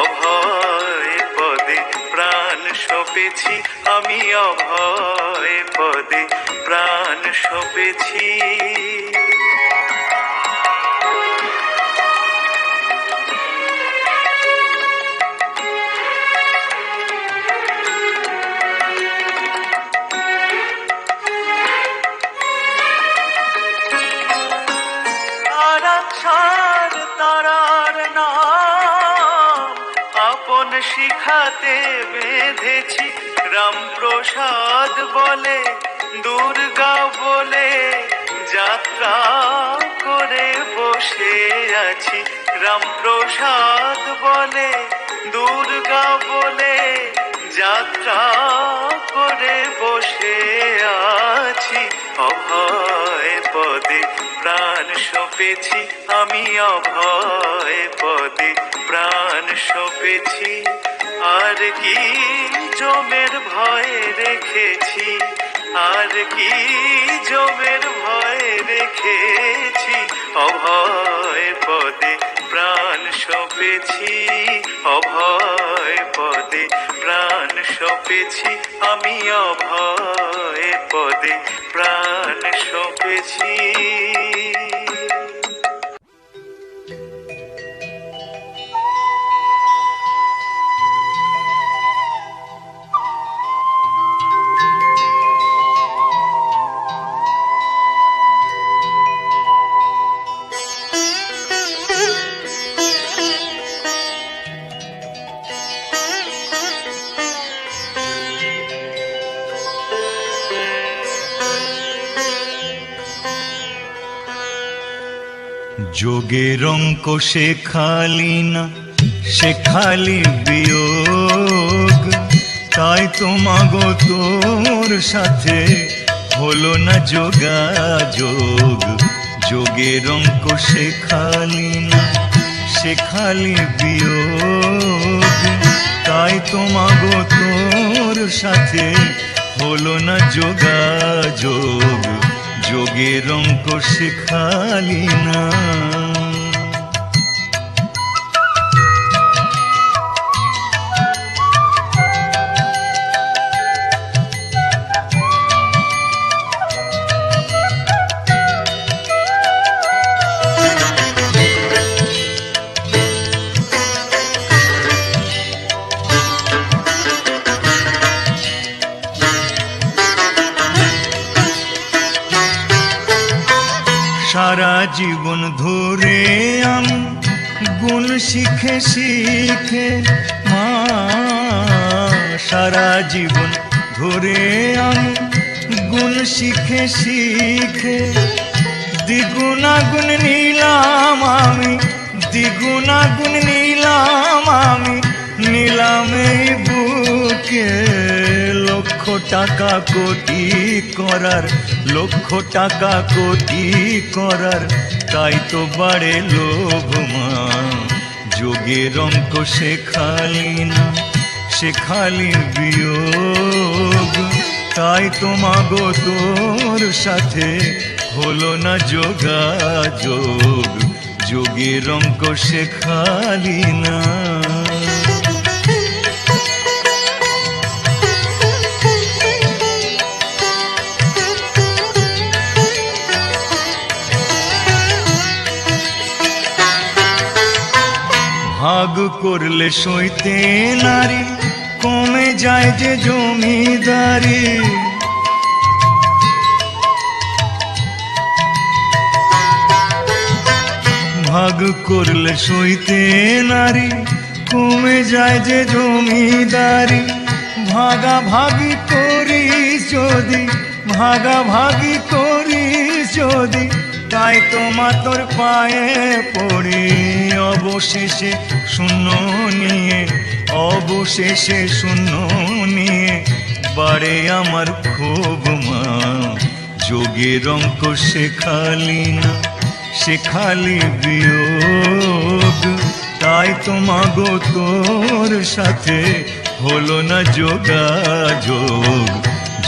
অভয় পদে প্রাণ সপেছি আমি অভয় পদে প্রাণ সপেছি। তারার শিখাতে বেঁধেছি। রামপ্রসাদ বলে, দুর্গা বলে, যাত্রা করে বসে আছি। রামপ্রসাদ বলে, দুর্গা বলে, যাত্রা করে বসে আছি, অভয় পদে প্রাণ সপেছি, আমি অভয় পদে প্রাণ সপেছি। আর কি জমের ভয় রেখেছি, আর কি জমের ভয় রেখেছি, অভয় পদে প্রাণ সপেছি অভয় পদে। প্রাণ সপেছি আমি অভয় পদে। প্রাণ সপেছি যোগের অঙ্ক শেখালি না শেখালি বিয়োগ। তাই তোমাগো তোর সাথে হলো না যোগাযোগ। যোগের অঙ্ক শেখালি না শেখালি বিয়োগ। তাই তোমাগো তোর সাথে হলো না যোগাযোগ। যোগের অঙ্ক শেখালি না। জীবন ধরে আমি গুণ শিখে শিখে মা, সারা জীবন ধরে আমি গুণ শিখে শিখে দ্বিগুণাগুণ নিলাম আমি দ্বিগুণাগুণ নিলাম আমি। টাকা কোটি করার, লক্ষ টাকা কোটি করার, তাই তো বাড়ে লোভ মা যোগের অঙ্ক শেখালি না শেখালি বিয়োগ। তাই তোমাগো তোর সাথে হলো না যোগাযোগ। যোগের অঙ্ক শেখালি না ভাগ করলে সইতে নারী, কমে যায় যে জমিদারি। ভাগ করলে সইতে নারী, কমে যায় যে জমিদারি। ভাগা ভাগি করি যদি ভাগা ভাগি করি যদি তাই তোমা তোর পায়ে পড়ি। অবশেষে শূন্য নিয়ে, অবশেষে শূন্য নিয়ে বাড়ে আমার খুব মা। যোগের অঙ্ক শেখালি না শেখালি বিয়োগ। তাই তোমাগো তোর সাথে হলো না যোগাযোগ।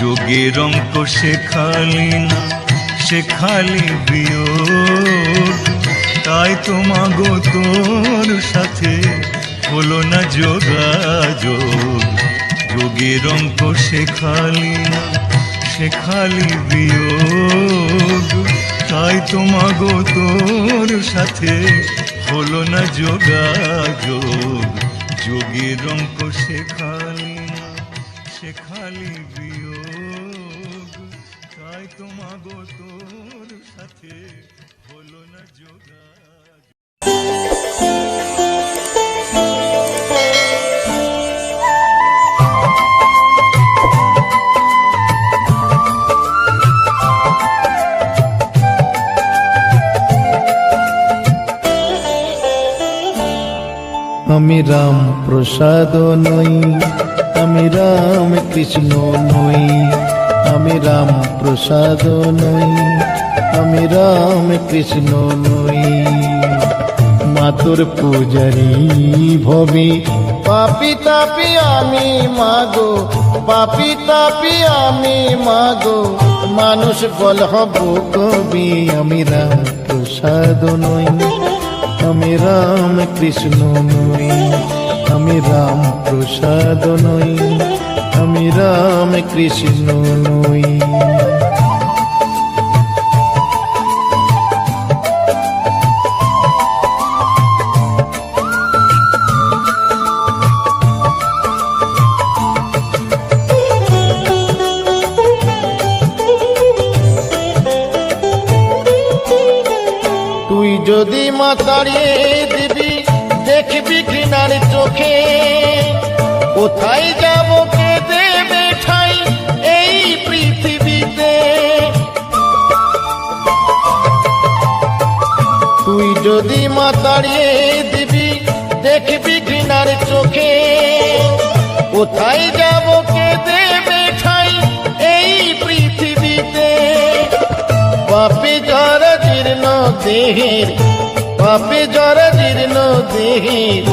যোগের অঙ্ক শেখালি না। শেখালি বিয়োগ। তাই তোমাগো তোর সাথে হলো না যোগাযোগ। যোগের অঙ্ক শেখালি না শেখালি বিয়োগ। তাই তোমাগো তোর সাথে হলো না যোগাযোগ। যোগের অঙ্ক শেখালি না শেখালি বিয়োগ। তাই তোমাগো তোর সাথে হলো না যোগাযোগ আমি রাম প্রসাদ নই, আমি রাম কৃষ্ণ নই, আমি রাম প্রসাদ নই। আমি রাম কৃষ্ণ নই। মাতুর পূজারি ভবি। পাপি তাপি আমি মাগো, পাপি তাপি আমি মাগো। মানুষ বল হব কবি, আমি রাম প্রসাদ নই। আমি রাম কৃষ্ণ নই, আমি রাম প্রসাদ নই। আমি রাম কৃষ্ণ নই। যদি মাতারিয়ে দিবি, দেখবি ঘৃণার চোখে। কোথায় যাব কে দেবে ঠাই এই পৃথিবীতে? তুই যদি মাতারিয়ে দিবি, দেখবি ঘৃণার চোখে। কোথায় যাব কে দেবে ঠাই এই পৃথিবীতে? পাপে জ্বর জীর্ণ দেহের পাপে জ্বর জীর্ণ দেহের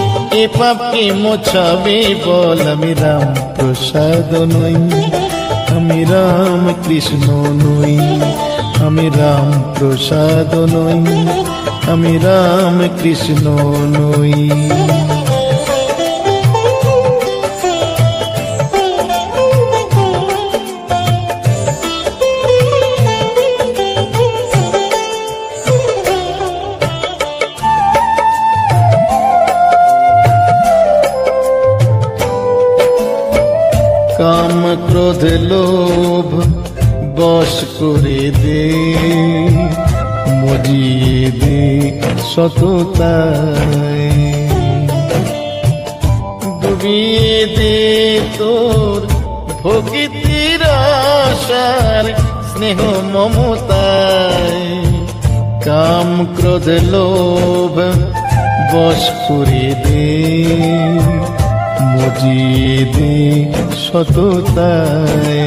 এ পাপকে মোছাবে বল আমি রাম প্রসাদ নই। আমি রাম কৃষ্ণ নই, আমি রাম প্রসাদ নই, আমি রাম কৃষ্ণ নই। ক্রোধ লোভ বশ করে দে, মজিয়ে দে সততায়। ডুবিয়ে দে তোর ভক্তির আশার স্নেহ মমতায়। কাম ক্রোধ লোভ বশ করে দে মজিয়ে দে সততায়।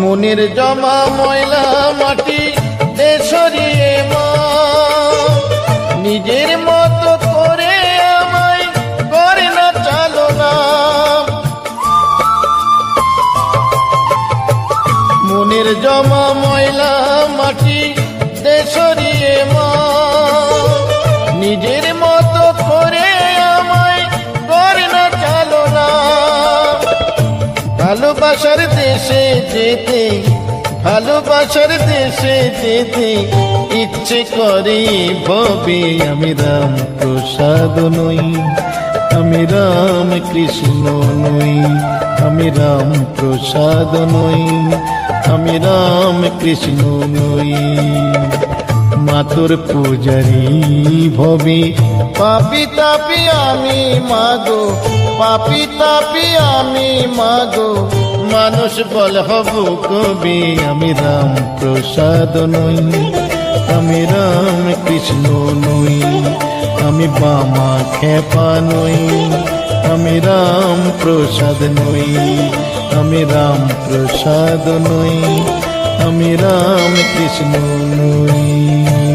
মনের জমা ময়লা মাটি দেশরিয়ে মা। নিজের মতো সরিয়ে মা নিজের মতো করে আমায় করে না চালো না ভালোবাসার দেশে যেতে, ভালোবাসার দেশে যেতে ইচ্ছে করে। ভবে আমি রাম প্রসাদ নই। আমি রাম কৃষ্ণ নই, আমি রাম প্রসাদ নই, আমি রাম কৃষ্ণ নই। মাতর পূজারি ভবি, পাপি তাপি আমি মাগো, পাপি তাপি আমি মাগো। মানুষ বল হব কবি, আমি রাম প্রসাদ নই, আমি রাম কৃষ্ণ নই। আমি বামা খেপা নই, আমি রাম প্রসাদ নই, আমি রাম প্রসাদ নই, আমি রাম কৃষ্ণ নই।